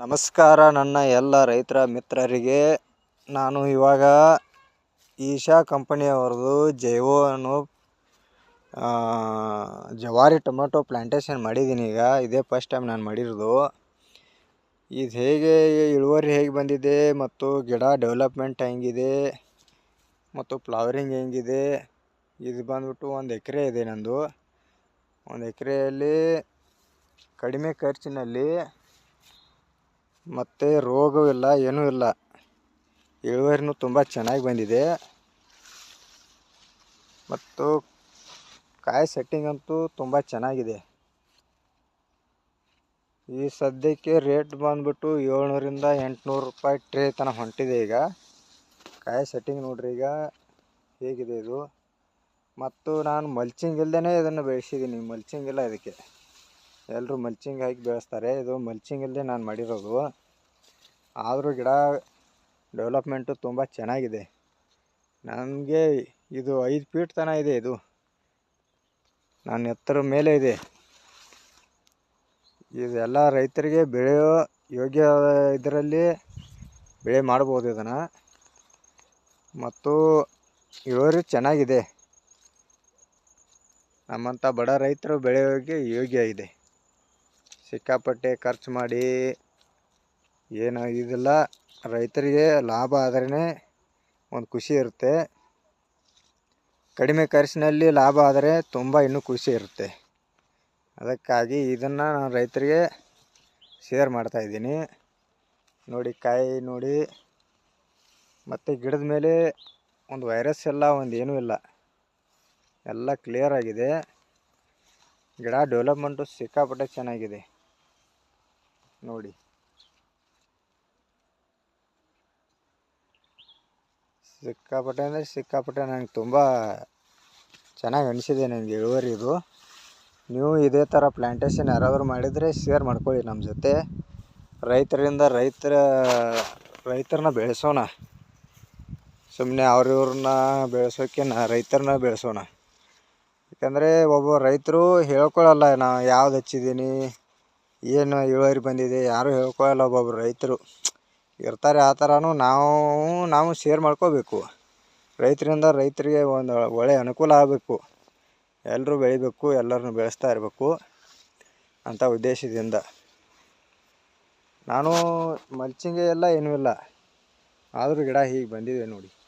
ನಮಸ್ಕಾರ ನನ್ನ ಎಲ್ಲ ರೈತರ ಮಿತ್ರರಿಗೆ. ನಾನು ಇವಾಗ ಈಶಾ ಕಂಪನಿಯವ್ರದ್ದು ಜೈವೋ ಅನ್ನೋ ಜವಾರಿ ಟೊಮೆಟೊ ಪ್ಲ್ಯಾಂಟೇಷನ್ ಮಾಡಿದ್ದೀನಿ ಈಗ. ಇದೇ ಫಸ್ಟ್ ಟೈಮ್ ನಾನು ಮಾಡಿರೋದು. ಇದು ಹೇಗೆ ಇಳುವರಿ ಹೇಗೆ ಬಂದಿದೆ ಮತ್ತು ಗಿಡ ಡೆವಲಪ್ಮೆಂಟ್ ಹೆಂಗಿದೆ ಮತ್ತು ಫ್ಲವರಿಂಗ್ ಹೆಂಗಿದೆ. ಇದು ಬಂದ್ಬಿಟ್ಟು ಒಂದು ಎಕರೆ ಇದೆ ನಂದು. ಒಂದು ಎಕರೆಯಲ್ಲಿ ಕಡಿಮೆ ಖರ್ಚಿನಲ್ಲಿ ಮತ್ತು ರೋಗವಿಲ್ಲ ಏನೂ ಇಲ್ಲ. ಇಳುವರಿನೂ ತುಂಬ ಚೆನ್ನಾಗಿ ಬಂದಿದೆ. ಮತ್ತು ಕಾಯಿ ಸೆಟ್ಟಿಂಗ್ ಅಂತೂ ತುಂಬ ಚೆನ್ನಾಗಿದೆ. ಈ ಸದ್ಯಕ್ಕೆ ರೇಟ್ ಬಂದ್ಬಿಟ್ಟು ಏಳ್ನೂರಿಂದ ಎಂಟುನೂರು ರೂಪಾಯಿ ಟ್ರೇ ತನಕ ಹೊಂಟಿದೆ ಈಗ. ಕಾಯಿ ಸೆಟ್ಟಿಂಗ್ ನೋಡ್ರಿ ಈಗ ಹೇಗಿದೆ ಇದು. ಮತ್ತು ನಾನು ಮಲ್ಚಿಂಗ್ ಇಲ್ಲದೇ ಇದನ್ನು ಬೆಳೆಸಿದ್ದೀನಿ ಮಲ್ಚಿಂಗ್ ಇಲ್ಲ ಇದಕ್ಕೆ. ಎಲ್ಲರೂ ಮಲ್ಚಿಂಗ್ ಹಾಕಿ ಬೆಳೆಸ್ತಾರೆ. ಇದು ಮಲ್ಚಿಂಗ್ ಇಲ್ಲದೆ ನಾನು ಮಾಡಿರೋದು. ಆದರೂ ಗಿಡ ಡೆವಲಪ್ಮೆಂಟು ತುಂಬ ಚೆನ್ನಾಗಿದೆ. ನನಗೆ ಇದು ಐದು ಫೀಟ್ ತನಕ ಇದೆ ಇದು. ನನ್ನ ಎತ್ತರ ಮೇಲೆ ಇದೆ. ಇದೆಲ್ಲ ರೈತರಿಗೆ ಬೆಳೆಯೋ ಯೋಗ್ಯ ಇದರಲ್ಲಿ ಬೆಳೆ ಮಾಡ್ಬೋದು ಇದನ್ನು. ಮತ್ತು ಇಳುವರಿ ಚೆನ್ನಾಗಿದೆ. ನಮ್ಮಂಥ ಬಡ ರೈತರು ಬೆಳೆಯೋಕ್ಕೆ ಯೋಗ್ಯ ಇದೆ. ಸಿಕ್ಕಾಪಟ್ಟೆ ಖರ್ಚು ಮಾಡಿ ಏನು ಇದಿಲ್ಲ. ರೈತರಿಗೆ ಲಾಭ ಆದ್ರೇ ಒಂದು ಖುಷಿ ಇರುತ್ತೆ. ಕಡಿಮೆ ಖರ್ಚಿನಲ್ಲಿ ಲಾಭ ಆದರೆ ತುಂಬ ಇನ್ನೂ ಖುಷಿ ಇರುತ್ತೆ. ಅದಕ್ಕಾಗಿ ಇದನ್ನು ನಾನು ರೈತರಿಗೆ ಶೇರ್ ಮಾಡ್ತಾಯಿದ್ದೀನಿ ನೋಡಿ ಕಾಯಿ ನೋಡಿ. ಮತ್ತು ಗಿಡದ ಮೇಲೆ ಒಂದು ವೈರಸ್ ಎಲ್ಲ ಒಂದು ಏನೂ ಇಲ್ಲ. ಎಲ್ಲ ಕ್ಲಿಯರ್ ಆಗಿದೆ. ಗಿಡ ಡೆವಲಪ್ಮೆಂಟು ಸಿಕ್ಕಾಪಟ್ಟೆ ಚೆನ್ನಾಗಿದೆ. ನೋಡಿ. ಸಿಕ್ಕಾಪಟ್ಟೆ ಅಂದರೆ ಸಿಕ್ಕಾಪಟ್ಟೆ ನನಗೆ ತುಂಬ ಚೆನ್ನಾಗಿ ಅನಿಸಿದೆ ನನಗೆ ಇಳುವರಿ ಇದು. ನೀವು ಇದೇ ಥರ ಪ್ಲ್ಯಾಂಟೇಷನ್ ಯಾರಾದರೂ ಮಾಡಿದರೆ ಶೇರ್ ಮಾಡ್ಕೊಳ್ಳಿ ನಮ್ಮ ಜೊತೆ. ರೈತರಿಂದ ರೈತರ ರೈತರನ್ನ ಬೆಳೆಸೋಣ. ಸುಮ್ಮನೆ ಅವ್ರಿವ್ರನ್ನ ಬೆಳೆಸೋಕೆ ನಾ ರೈತರನ್ನ ಬೆಳೆಸೋಣ. ಯಾಕಂದರೆ ಒಬ್ಬ ರೈತರು ಹೇಳ್ಕೊಳ್ಳೋಲ್ಲ ನಾ ಯಾವ್ದು ಹಚ್ಚಿದ್ದೀನಿ ಏನು ಇಳುವರಿ ಬಂದಿದೆ, ಯಾರೂ ಹೇಳ್ಕೊಳಲ್ಲ ಒಬ್ಬೊಬ್ರು ರೈತರು. ಇರ್ತಾರೆ ಆ ಥರನೂ ನಾವು ನಾವು ಶೇರ್ ಮಾಡ್ಕೋಬೇಕು. ರೈತರಿಂದ ರೈತರಿಗೆ ಒಂದು ಒಳ್ಳೆಯ ಅನುಕೂಲ ಆಗಬೇಕು. ಎಲ್ಲರೂ ಬೆಳಿಬೇಕು, ಎಲ್ಲರನ್ನೂ ಬೆಳೆಸ್ತಾ ಇರಬೇಕು ಅಂತ ಉದ್ದೇಶದಿಂದ. ನಾನು ಮಲ್ಚಿಂಗೆ ಎಲ್ಲ ಏನೂ ಇಲ್ಲ. ಆದರೂ ಗಿಡ ಹೀಗೆ ಬಂದಿದೆ ನೋಡಿ.